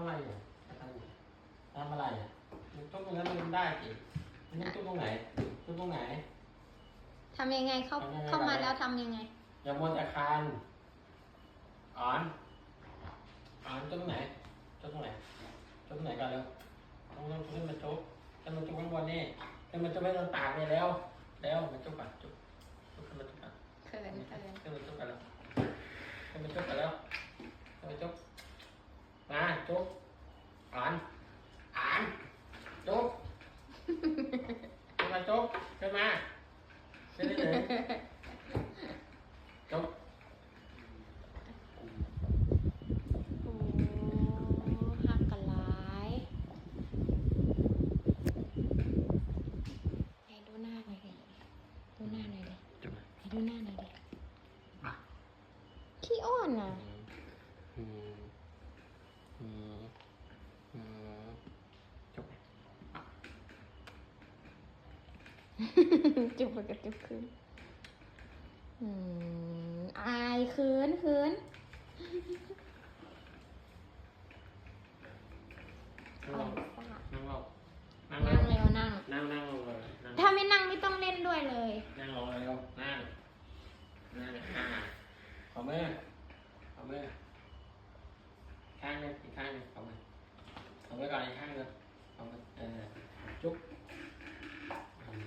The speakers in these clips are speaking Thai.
อะไรอะทำทำอะไรอะมันจุ๊บตรงนั้นมันได้สิมันจุ๊บตรงไหนจุ๊บตรงไหนทำยังไงเข้าทำยังไงเข้ามาล่ะแล้วทำยังไง อย่ามัวแต่คานอ่อนอ่อนจุ๊บตรงไหนจุ๊บตรงไหนจุ๊บตรงไหนก่อนเร็วต้องต้องขึ้นมาจุ๊บขึ้นมาจุ๊บข้างบนนี่ขึ้นมาจุ๊บให้โดนปากนี่แล้ว แล้วมาจุ๊บก่อนจุ๊บจุ๊บขึ้นมาจุ๊บก่อน เขินเขิน ขึ้นมาจุ๊บกันแล้วขึ้นมาจุ๊บกันแล้วขึ้นมาจุ๊บมาจุ๊บอ่านอ่านจุ๊บขึ้นมา จุ๊บขึ้นมาขึ้นได้เลยจุ๊บโอ้หักกันหลายไหนดูหน้าหน่อยดิดูหน้าหน่อยดิจุ๊บไหนดูหน้าหน่อยดิมาขี้อ้อนอะ อืมอืมอืมจุ๊บ จุบไปกับจุบคืนอืมอายเขินเขินนั่งอ่ลอนงซ่านั่งลงนั่งลนั่งงเร็วนั่ง นั่งนั่งลงเลยนั่งถ้าไม่นั่งไม่ต้องเล่นด้วยเลย นั่งลงเลยลูกนั่ง นั่งอ่าขอมือขอมือข้างหนึงอีกข้างหนึงขอมือขอมือก่อนอีกข้างหนึงขอมือเออจุ๊บอืม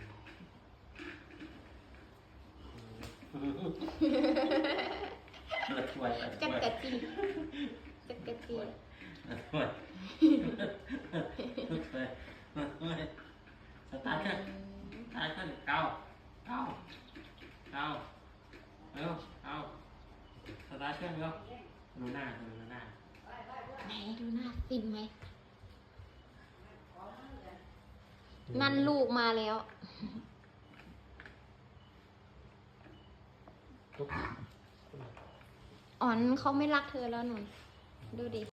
อื มเปิดถ้วยเปิดจัถ้กวยกะจีจักกะจีถ้วยถ้วยถ้วยสตาร์ทเครื่องตายขึ้นเก้าเก้าเก้าเร็วเก้าสตาร์ทเครื่องเร็วดูหน้าดูหน้าไหนดูหน้าฟินไหม นั่นลูกมาแล้ว ทุก อ๋อนเขาไม่รักเธอแล้วหนุนดูดิ